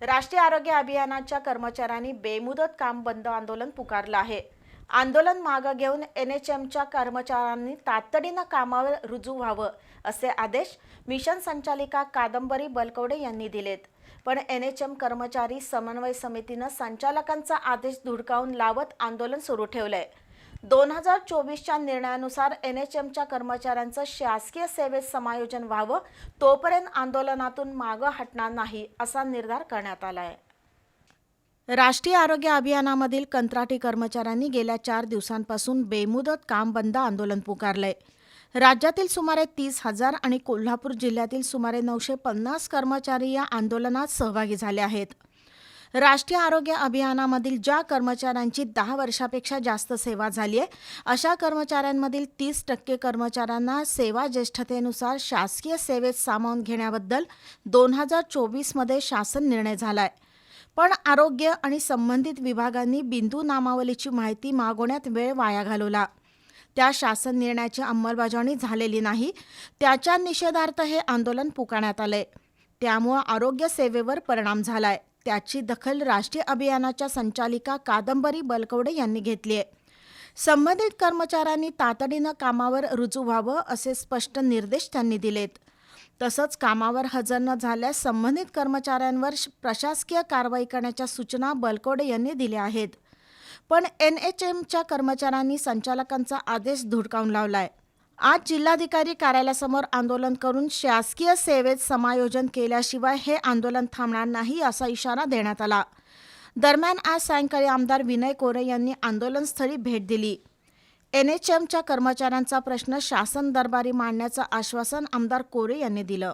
राष्ट्रीय आरोग्य अभियानाच्या कर्मचाऱ्यांनी बेमुदत काम बंद आंदोलन पुकारलं आहे. आंदोलन मागं घेऊन एन एच एमच्या कर्मचाऱ्यांनी तातडीनं कामावर रुजू व्हावं असे आदेश मिशन संचालिका कादंबरी बलकवडे यांनी दिलेत. पण एन एच एम कर्मचारी समन्वय समितीनं संचालकांचा आदेश धुडकावून लावत आंदोलन सुरू ठेवलंय. दोन हजार चोवीसच्या निर्णयानुसार एन एच एमच्या कर्मचाऱ्यांचं शासकीय सेवेत समायोजन व्हावं तोपर्यंत आंदोलनातून मागं हटणार नाही असा निर्धार करण्यात आला आहे राष्ट्रीय आरोग्य अभियानामधील कंत्राटी कर्मचाऱ्यांनी गेल्या चार दिवसांपासून बेमुदत काम बंद आंदोलन पुकारलंय. राज्यातील सुमारे तीस हजार आणि कोल्हापूर जिल्ह्यातील सुमारे नऊशे पन्नास कर्मचारी या आंदोलनात सहभागी झाले आहेत. राष्ट्रीय आरोग्य अभियानामधील ज्या कर्मचाऱ्यांची दहा वर्षापेक्षा जास्त सेवा झाली आहे अशा कर्मचाऱ्यांमधील तीस टक्के कर्मचाऱ्यांना सेवा ज्येष्ठतेनुसार शासकीय सेवेत सामावून घेण्याबद्दल दोन हजार चोवीसमध्ये शासन निर्णय झाला आहे पण आरोग्य आणि संबंधित विभागांनी बिंदू नामावलीची माहिती मागवण्यात वेळ वाया घालवला. त्या शासन निर्णयाची अंमलबजावणी झालेली नाही त्याच्या निषेधार्थ हे आंदोलन पुकारण्यात आलंय. त्यामुळं आरोग्य सेवेवर परिणाम झालाय. त्याची दखल राष्ट्रीय अभियानाच्या संचालिका कादंबरी बलकवडे यांनी घेतली आहे. संबंधित कर्मचाऱ्यांनी तातडीनं कामावर रुजू व्हावं असे स्पष्ट निर्देश त्यांनी दिलेत. तसंच कामावर हजर न झाल्यास संबंधित कर्मचाऱ्यांवर श- प्रशासकीय कारवाई करण्याच्या सूचना बलकोडे यांनी दिल्या आहेत. पण एन एच एमच्या कर्मचाऱ्यांनी संचालकांचा आदेश धुडकावून लावला आहे आज जिल्हाधिकारी कार्यालयासमोर आंदोलन करून शासकीय सेवेत समायोजन केल्याशिवाय हे आंदोलन थांबणार नाही असा इशारा देण्यात आला. दरम्यान आज सायंकाळी आमदार विनय कोरे यांनी आंदोलनस्थळी भेट दिली. एन एच एमच्या कर्मचाऱ्यांचा प्रश्न शासन दरबारी मांडण्याचं आश्वासन आमदार कोरे यांनी दिलं.